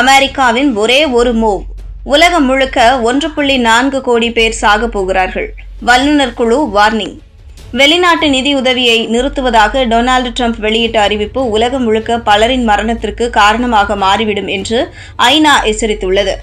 அமெரிக்காவின் ஒரே ஒரு மூவ் உலகம் முழுக்க ஒன்று புள்ளி நான்கு கோடி பேர் சாக போகிறார்கள். வல்லுநர் குழு வார்னிங் வெளிநாட்டு நிதி உதவியை நிறுத்துவதாக டொனால்டு ட்ரம்ப் வெளியிட்ட அறிவிப்பு உலகம் முழுக்க பலரின் மரணத்திற்கு காரணமாக மாறிவிடும் என்று ஐநா எச்சரித்துள்ளது.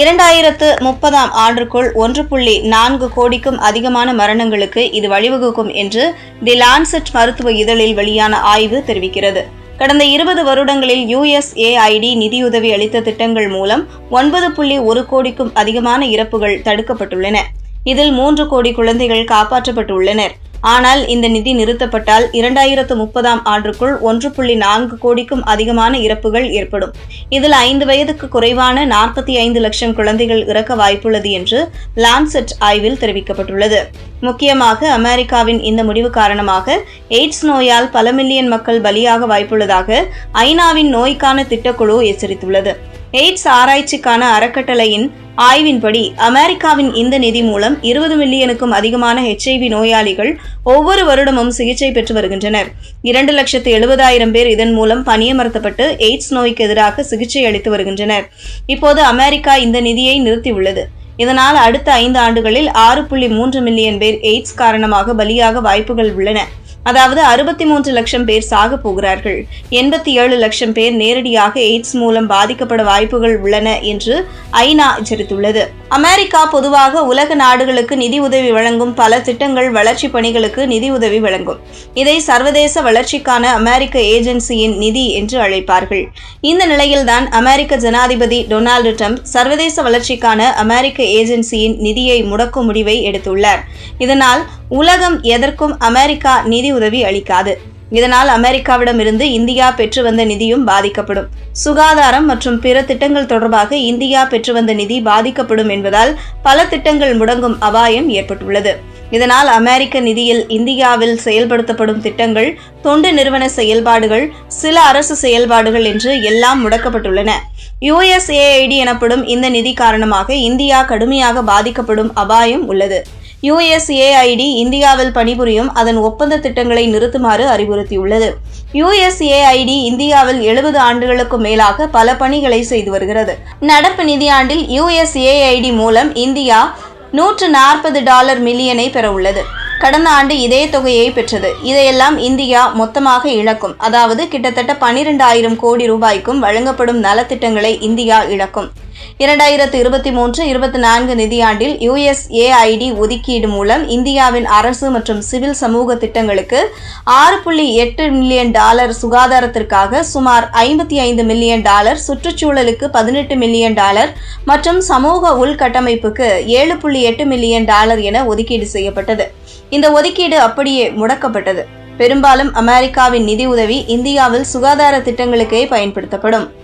இரண்டாயிரத்து முப்பதாம் ஆண்டுக்குள் ஒன்று புள்ளி நான்கு கோடிக்கும் அதிகமான மரணங்களுக்கு இது வழிவகுக்கும் என்று தி லான்செட் மருத்துவ இதழில் வெளியான ஆய்வு தெரிவிக்கிறது. கடந்த இருபது வருடங்களில் யுஎஸ்ஏஐடி நிதியுதவி அளித்த திட்டங்கள் மூலம் ஒன்பது புள்ளி ஒரு கோடிக்கும் அதிகமான இறப்புகள் தடுக்கப்பட்டுள்ளன. இதில் மூன்று கோடி குழந்தைகள் காப்பாற்றப்பட்டுள்ளனர். ஆனால் இந்த நிதி நிறுத்தப்பட்டால் இரண்டாயிரத்து முப்பதாம் ஆண்டுக்குள் ஒன்று புள்ளி நான்கு கோடிக்கும் அதிகமான இறப்புகள் ஏற்படும். இதில் ஐந்து வயதுக்கு குறைவான நாற்பத்தி ஐந்து லட்சம் குழந்தைகள் இறக்க வாய்ப்புள்ளது என்று லான்செட் ஆய்வில் தெரிவிக்கப்பட்டுள்ளது. முக்கியமாக அமெரிக்காவின் இந்த முடிவு காரணமாக எய்ட்ஸ் நோயால் பல மில்லியன் மக்கள் பலியாக வாய்ப்புள்ளதாக ஐநாவின் நோய்க்கான திட்டக்குழு எச்சரித்துள்ளது. எய்ட்ஸ் ஆராய்ச்சிக்கான அறக்கட்டளையின் ஆய்வின்படி அமெரிக்காவின் இந்த நிதி மூலம் இருபது மில்லியனுக்கும் அதிகமான ஹெச்ஐவி நோயாளிகள் ஒவ்வொரு வருடமும் சிகிச்சை பெற்று வருகின்றனர். இரண்டு லட்சத்து எழுபதாயிரம் பேர் இதன் மூலம் பணியமர்த்தப்பட்டு எய்ட்ஸ் நோய்க்கு எதிராக சிகிச்சை அளித்து வருகின்றனர். இப்போது அமெரிக்கா இந்த நிதியை நிறுத்தியுள்ளது. இதனால் அடுத்த ஐந்து ஆண்டுகளில் ஆறு புள்ளி மூன்று மில்லியன் பேர் எய்ட்ஸ் காரணமாக பலியாக வாய்ப்புகள் உள்ளன. அதாவது அறுபத்தி மூன்று லட்சம் பேர் சாக போகிறார்கள். எண்பத்தி ஏழு லட்சம் பேர் நேரடியாக எய்ட்ஸ் மூலம் பாதிக்கப்பட வாய்ப்புகள் உள்ளன என்று ஐநா எச்சரித்துள்ளது. அமெரிக்கா பொதுவாக உலக நாடுகளுக்கு நிதி உதவி வழங்கும் பல திட்டங்கள் வளர்ச்சி பணிகளுக்கு நிதி உதவி வழங்கும். இதை சர்வதேச வளர்ச்சிக்கான அமெரிக்க ஏஜென்சியின் நிதி என்று அழைப்பார்கள். இந்த நிலையில்தான் அமெரிக்க ஜனாதிபதி டொனால்டு ட்ரம்ப் சர்வதேச வளர்ச்சிக்கான அமெரிக்க ஏஜென்சியின் நிதியை முடக்கும் முடிவை எடுத்துள்ளார். இதனால் உலகம் எதற்கும் அமெரிக்கா நிதி உதவி அளிக்காது. இதனால் அமெரிக்காவிடமிருந்து இந்தியா பெற்று வந்த நிதியும் பாதிக்கப்படும். சுகாதாரம் மற்றும் பிற திட்டங்கள் தொடர்பாக இந்தியா பெற்று வந்த நிதி பாதிக்கப்படும் என்பதால் பல திட்டங்கள் முடங்கும் அபாயம் ஏற்பட்டுள்ளது. இதனால் அமெரிக்க நிதியில் இந்தியாவில் செயல்படுத்தப்படும் திட்டங்கள் தொண்டு நிறுவன செயல்பாடுகள் சில அரசு செயல்பாடுகள் என்று எல்லாம் முடக்கப்பட்டுள்ளன. யுஎஸ்ஏஐடி எனப்படும் இந்த நிதி காரணமாக இந்தியா கடுமையாக பாதிக்கப்படும் அபாயம் உள்ளது. யுஎஸ்ஏஐடி இந்தியாவில் பணிபுரியும் அதன் ஒப்பந்த திட்டங்களை நிறுத்துமாறு அறிவுறுத்தியுள்ளது. யுஎஸ்ஏஐடி இந்தியாவில் எழுபது ஆண்டுகளுக்கும் மேலாக பல பணிகளை செய்து வருகிறது. நடப்பு நிதியாண்டில் யுஎஸ்ஏஐடி மூலம் இந்தியா நூற்று நாற்பது டாலர் மில்லியனை பெற உள்ளது கடந்த ஆண்டு இதே தொகையை பெற்றது. இதையெல்லாம் இந்தியா மொத்தமாக இழக்கும். அதாவது கிட்டத்தட்ட பனிரெண்டாயிரம் கோடி ரூபாய்க்கும் வழங்கப்படும் நலத்திட்டங்களை இந்தியா இழக்கும். இரண்டாயிரத்து இருபத்தி மூன்று இருபத்தி நான்கு நிதியாண்டில் யுஎஸ்ஏஐடி ஒதுக்கீடு மூலம் இந்தியாவின் அரசு மற்றும் சிவில் சமூக திட்டங்களுக்கு ஆறு புள்ளி எட்டு மில்லியன் டாலர் சுகாதாரத்திற்காக சுமார் ஐம்பத்தி ஐந்து மில்லியன் டாலர் சுற்றுச்சூழலுக்கு பதினெட்டு மில்லியன் டாலர் மற்றும் சமூக உள்கட்டமைப்புக்கு ஏழு புள்ளி எட்டு மில்லியன் டாலர் என ஒதுக்கீடு செய்யப்பட்டது. இந்த ஒதுக்கீடு அப்படியே முடக்கப்பட்டது. பெரும்பாலும் அமெரிக்காவின் நிதி உதவி இந்தியாவில் சுகாதார திட்டங்களுக்கே பயன்படுத்தப்படும்.